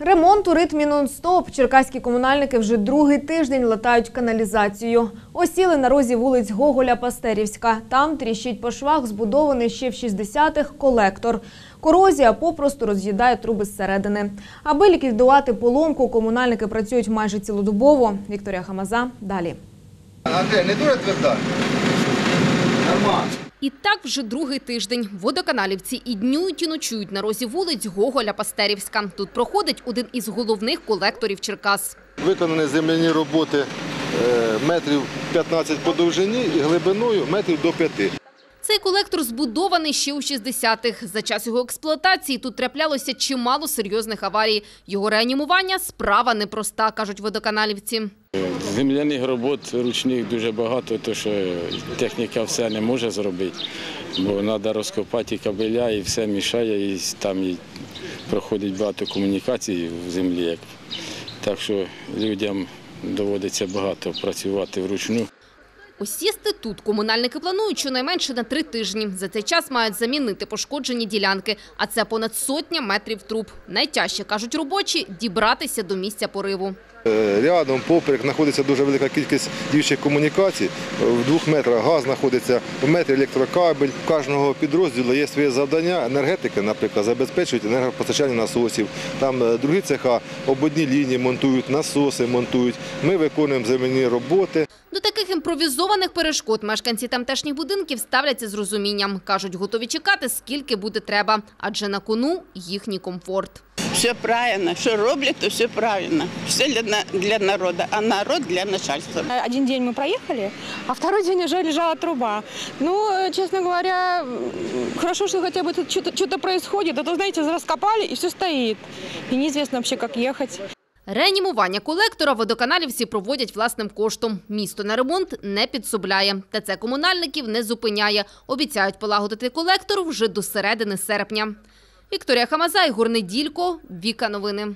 Ремонт у ритмі нон-стоп. Черкаські комунальники вже другий тиждень латають каналізацію. Осіли на розі вулиць Гоголя Пастерівська. Там тріщить по швах, збудований ще в 60-х колектор. Корозія попросту роз'їдає труби зсередини. Аби ліквідувати поломку, комунальники працюють майже цілодобово. Вікторія Хамаза далі. Андрій, не дуже тверда? Нормально. І так вже другий тиждень. Водоканалівці і днюють, і ночують на розі вулиць Гоголя Пастерівська. Тут проходить один із головних колекторів Черкас. Виконані земляні роботи е, метрів 15 по довжині і глибиною метрів до 5. Цей колектор збудований ще у 60-х. За час його експлуатації тут траплялося чимало серйозних аварій. Його реанімування – справа непроста, кажуть водоканалівці. Земляних робот ручних дуже багато, тому що техніка все не може зробити, бо треба розкопати і кабеля, і все мішає, і там проходить багато комунікацій в землі. Так що людям доводиться багато працювати вручну. Осісти тут комунальники планують щонайменше на три тижні. За цей час мають замінити пошкоджені ділянки, а це понад сотня метрів труб. Найтяжче, кажуть робочі, дібратися до місця пориву. Е, Рядом, поперек, знаходиться дуже велика кількість діючих комунікацій. В двох метрах газ знаходиться, в метрі електрокабель. У кожного підрозділу є своє завдання. Енергетики, наприклад, забезпечують енергопостачання насосів. Там е, другі цеха ободні лінії монтують, насоси монтують. Ми виконуємо земляні роботи До таких імпровізованих перешкод мешканці тамтешніх будинків ставляться з розумінням. Кажуть, готові чекати, скільки буде треба, адже на кону їхній комфорт. Все правильно, що роблять, то все правильно. Все для, на- для народу, а народ для начальства. Один день мы проехали, а второй день уже лежала труба. Ну, э, честно говоря, м, хорошо, что хотя бы тут что-то что-то происходит. А то, знаете, раскопали и все стоит. И неизвестно вообще, как ехать. Реанімування колектора водоканалівці проводять власним коштом. Місто на ремонт не підсобляє. Та це комунальників не зупиняє. Обіцяють полагодити колектор вже до середини серпня. Вікторія Хамазай, Горнеділько, Віка Новини.